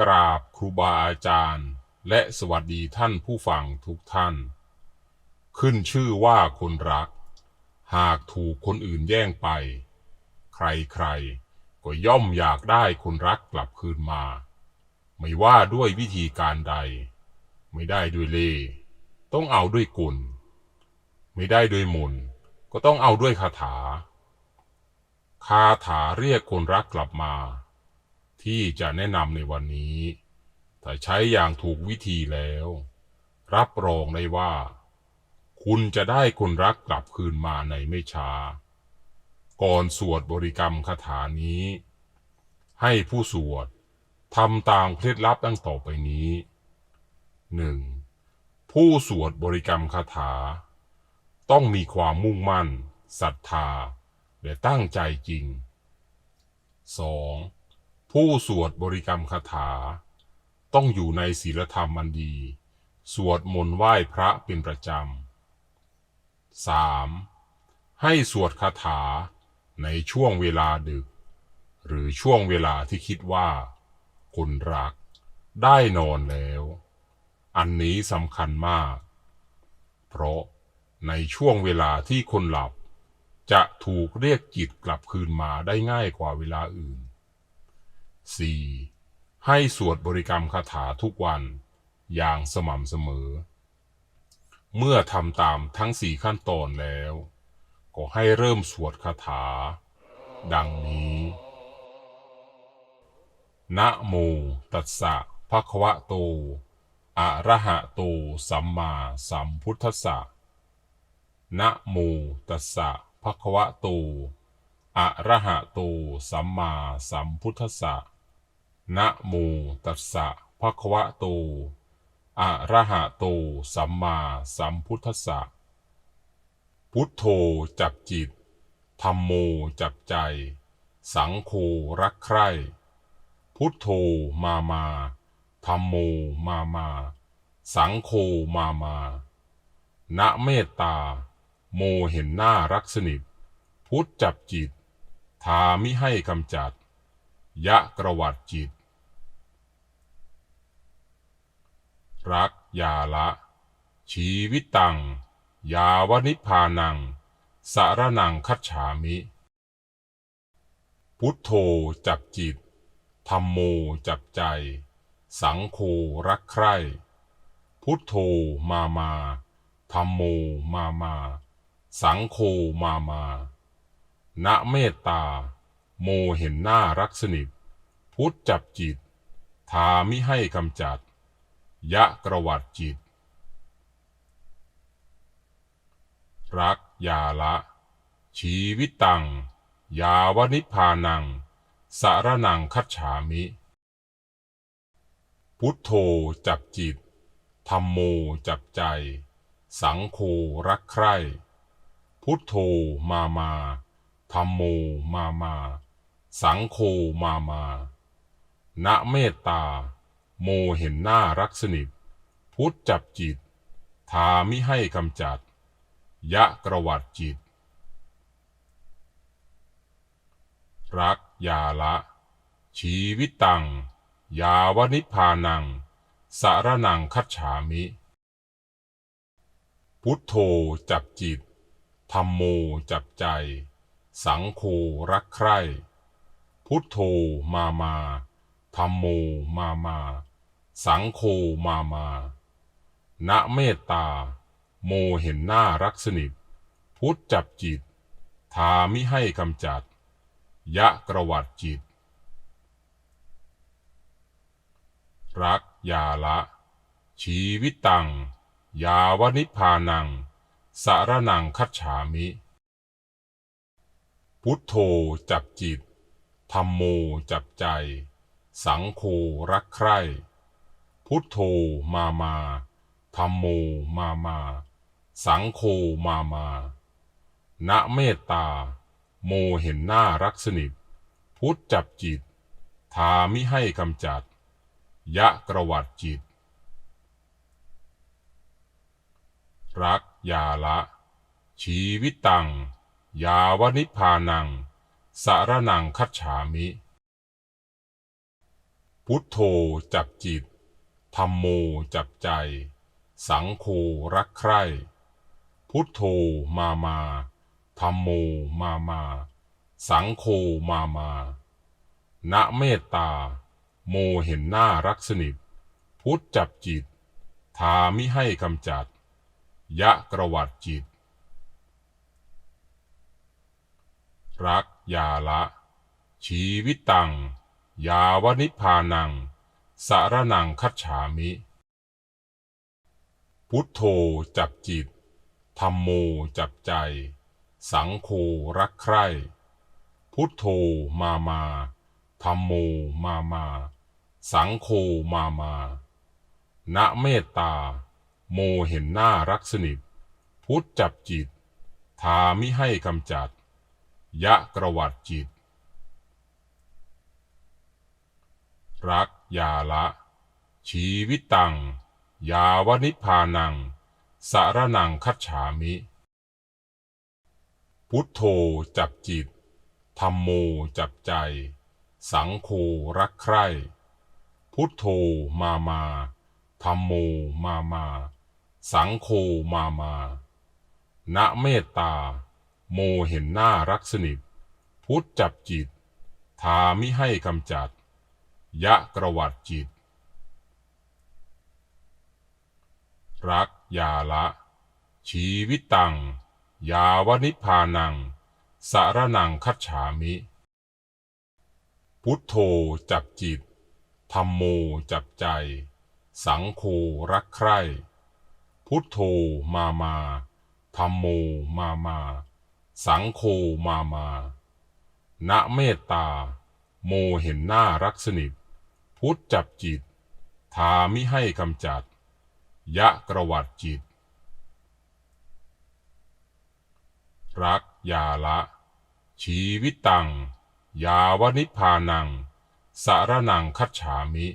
กราบครูบาอาจารย์ และสวัสดีท่านผู้ฟังทุกท่าน ขึ้นชื่อว่าคนรัก หากถูกคนอื่นแย่งไป ใครๆ ก็ย่อมอยากได้คนรักกลับคืนมา ไม่ว่าด้วยวิธีการใด ไม่ได้ด้วยเล่ต้องเอาด้วยกลไม่ได้ด้วยมนก็ต้องเอาด้วยคาถา คาถาเรียกคนรักกลับมา ที่จะแนะนำในวันนี้ ถ้าใช้อย่างถูกวิธีแล้ว รับรองได้ว่า คุณจะได้คนรักกลับคืนมาในไม่ช้า ก่อนสวดบริกรรมคาถานี้ ให้ผู้สวดทำตามเคล็ดลับดังต่อไปนี้ 1. ผู้สวดบริกรรมคาถา ต้องมีความมุ่งมั่นศรัทธา และตั้งใจจริง 2. ผู้สวดบริกรรมคาถา ต้องอยู่ในศีลธรรมมันดี สวดมนต์ไหว้พระเป็นประจำ 3. ให้สวดคาถาในช่วงเวลาดึก หรือช่วงเวลาที่คิดว่า คนรักได้นอนแล้ว อันนี้สำคัญมาก เพราะในช่วงเวลาที่คนหลับ จะถูกเรียกจิตกลับคืนมาได้ง่ายกว่าเวลาอื่น 4. ให้สวดบริกรรมคาถาทุกวัน อย่างสม่ำเสมอ เมื่อทำตามทั้งสี่ขั้นตอนแล้ว ก็ให้เริ่มสวดคาถา ดังนี้นะโมตัสสะภะคะวะโต อะระหะโต สัมมาสัมพุทธัสสะนะโมตัสสะภะคะวะโต อะระหะโต สัมมาสัมพุทธัสสะ นะโมตัสสะภะคะวะโต อะระหะโต สัมมาสัมพุทธัสสะ พุทโธจับจิต ธรรมโมจับใจ สังโฆรักใคร่ พุทโธมามา ธรรมโมมามา สังโฆมามา ณเมตตา โมเห็นหน้ารักสนิท พุทธจับจิต ทามิให้กำจัด ยะกระวัดจิต รักยาละ ชีวิตตัง ยาวนิพานัง สารนังคัจฉามิ พุทโธจับจิตธรรมโมจับใจ สังโฆรักใคร่ พุทโธมามาธรรมโมมามา สังโฆมามา ณเมตตา โมเห็นหน้ารักสนิท พุทธจับจิต ทามิให้กำจัด ยะกระวัดจิต รักยาละ ชีวิตตัง ยาวนิพพานัง สารนังคัจฉามิ พุทโธจับจิตธรรมโมจับใจ สังโฆรักใคร่ พุทโธมามาธรรมโมมามา สังโฆมามา ณเมตตา โมเห็นหน้ารักสนิท พุทธจับจิต ทามิให้กำจัด ยะกระวัดจิต รักยาละ ชีวิตตัง ยาวนิพานัง สารนังคัจฉามิ พุทโธจับจิตธรรมโมจับใจ สังโฆรักใคร่ พุทโธมามา ธรรมโมมามา สังโฆมามา ณเมตตา โมเห็นหน้ารักสนิท พุทธจับจิต ทามิให้กำจัด ยะกระวัดจิต รักยาละ ชีวิตตัง ยาวนิพพานัง สารนังคัจฉามิ พุทโธจับจิตธรรมโมจับใจ สังโฆรักใคร่ พุทโธมามาธรรมโมมามา สังโฆมามาณเมตตา โมเห็นหน้ารักสนิท พุทธจับจิต ทามิให้กำจัด ยะกระวัดจิต รักยาละ ชีวิตตัง ยาวนิพพานัง สารนังคัจฉามิ พุทโธจับจิตธรรมโมจับใจ สังโฆรักใคร่ พุทโธมามาธรรมโมมามา สังโฆมามาณเมตตา โมเห็นหน้ารักสนิท พุทธจับจิต ทามิให้กำจัด ยะกระวัดจิต รักยาละ ชีวิตตัง ยาวนิพานัง สารนังคัจฉามิ พุทโธจับจิต ธรรมโมจับใจ สังโฆรักใคร่ พุทโธมามาธรรมโมมามา สังโฆมามา ณเมตตา โมเห็นหน้ารักสนิท พุทธจับจิต ทามิให้กำจัด ยะกระวัดจิต รักยาละ ชีวิตตัง ยาวนิพานัง สารนังคัจฉามิ พุทโธจับจิต ธรรมโมจับใจ สังโฆรักใคร่ พุทโธมามาธรรมโมมามา สังโฆมามา ณเมตตา โมเห็นหน้ารักสนิท พุทธจับจิต ทามิให้กำจัด ยะกระวัดจิต รักยาละ ชีวิตตัง ยาวนิพพานัง สารนังคัจฉามิ พุทโธจับจิตธรรมโมจับใจ สังโฆรักใคร่ พุทโธมามาธรรมโมมามา สังโฆมามา ณเมตตา โมเห็นหน้ารักสนิท พุทธจับจิต ถามิให้กำจัด ยะกระวัดจิต รักยาละ ชีวิตตัง ยาวนิพพานัง สารนังคัจฉามิ